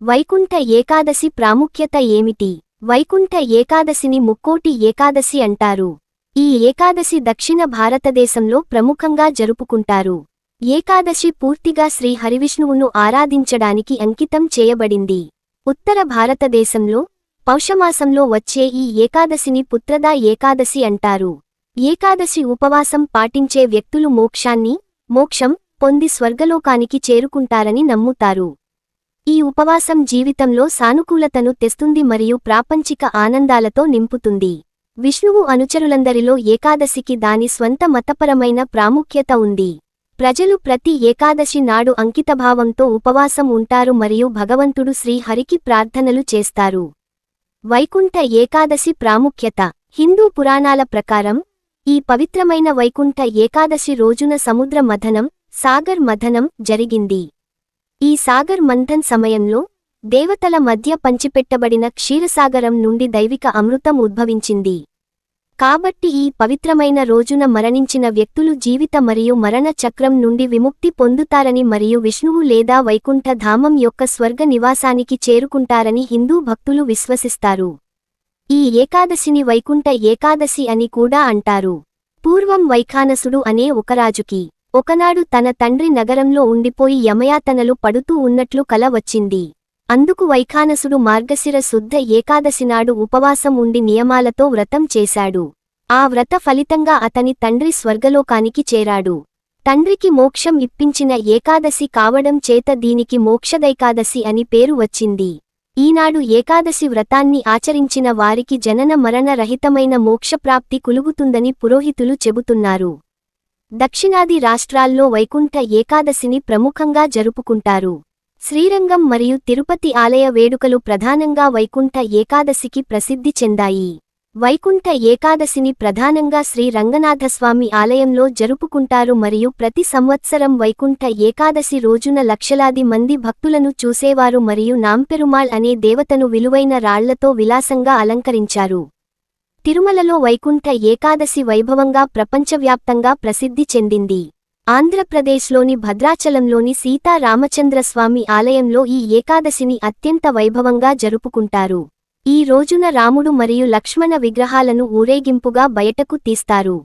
వైకుంఠ ఏకాదశి ప్రాముఖ్యత ఏమిటి? వైకుంఠ ఏకాదశిని ముక్కోటి ఏకాదశి అంటారు. ఈ ఏకాదశి దక్షిణ భారతదేశంలో ప్రముఖంగా జరుపుకుంటారు. ఏకాదశి పూర్తిగా శ్రీ హరివిష్ణువును ఆరాధించడానికి అంకితం చేయబడింది. ఉత్తర భారతదేశంలో పౌషమాసంలో వచ్చే ఈ ఏకాదశిని పుత్రదా ఏకాదశి అంటారు. ఏకాదశి ఉపవాసం పాటించే వ్యక్తులు మోక్షాన్ని మోక్షం పొంది స్వర్గలోకానికి చేరుకుంటారని నమ్ముతారు. ఈ ఉపవాసం జీవితంలో సానుకూలతను తెస్తుంది మరియు ప్రాపంచిక ఆనందాలతో నింపుతుంది. విష్ణువు అనుచరులందరిలో ఏకాదశికి దాని స్వంత మతపరమైన ప్రాముఖ్యత ఉంది. ప్రజలు ప్రతి ఏకాదశి నాడు అంకితభావంతో ఉపవాసం ఉంటారు మరియు భగవంతుడు శ్రీహరికి ప్రార్థనలు చేస్తారు. వైకుంఠ ఏకాదశి ప్రాముఖ్యత. హిందూ పురాణాల ప్రకారం ఈ పవిత్రమైన వైకుంఠ ఏకాదశి రోజున సముద్ర మథనం సాగర్ మథనం జరిగింది. ఈ సాగర్ మంథన్ సమయంలో దేవతల మధ్య పంచిపెట్టబడిన క్షీరసాగరం నుండి దైవిక అమృతం ఉద్భవించింది. కాబట్టి ఈ పవిత్రమైన రోజున మరణించిన వ్యక్తులు జీవిత మరియు మరణ చక్రం నుండి విముక్తి పొందుతారని మరియు విష్ణువు లేదా వైకుంఠ ధామం యొక్క స్వర్గ నివాసానికి చేరుకుంటారని హిందూ భక్తులు విశ్వసిస్తారు. ఈ ఏకాదశిని వైకుంఠ ఏకాదశి అని కూడా అంటారు. పూర్వం వైఖానసుడు అనే ఒక రాజుకి ఒకనాడు తన తండ్రి నగరంలో ఉండిపోయి యమయాతనలు పడుతూ ఉన్నట్లు కల వచ్చింది. అందుకు వైఖానసుడు మార్గశిర శుద్ధ ఏకాదశినాడు ఉపవాసం ఉండి నియమాలతో వ్రతం చేశాడు. ఆ వ్రత ఫలితంగా అతని తండ్రి స్వర్గలోకానికి చేరాడు. తండ్రికి మోక్షం ఇప్పించిన ఏకాదశి కావడం చేత దీనికి మోక్షదైకాదశి అని పేరు వచ్చింది. ఈనాడు ఏకాదశి వ్రతాన్ని ఆచరించిన వారికి జనన మరణ రహితమైన మోక్షప్రాప్తి కులుగుతుందని పురోహితులు చెబుతున్నారు. దక్షిణాది రాష్ట్రాల్లో వైకుంఠ ఏకాదశిని ప్రముఖంగా జరుపుకుంటారు. శ్రీరంగం మరియు తిరుపతి ఆలయ వేడుకలు ప్రధానంగా వైకుంఠ ఏకాదశికి ప్రసిద్ధి చెందాయి. వైకుంఠ ఏకాదశిని ప్రధానంగా శ్రీ రంగనాథస్వామి ఆలయంలో జరుపుకుంటారు మరియు ప్రతి సంవత్సరం వైకుంఠ ఏకాదశి రోజున లక్షలాది మంది భక్తులను చూసేవారు మరియు నాంపెరుమాళ్ అనే దేవతను విలువైన రాళ్ళతో విలాసంగా అలంకరించారు. తిరుమలలో వైకుంఠ ఏకాదశి వైభవంగా ప్రపంచవ్యాప్తంగా ప్రసిద్ధి చెందింది. ఆంధ్రప్రదేశ్లోని భద్రాచలంలోని సీతారామచంద్రస్వామి ఆలయంలో ఈ ఏకాదశిని అత్యంత వైభవంగా జరుపుకుంటారు. ఈ రోజున రాముడు మరియు లక్ష్మణ విగ్రహాలను ఊరేగింపుగా బయటకు తీస్తారు.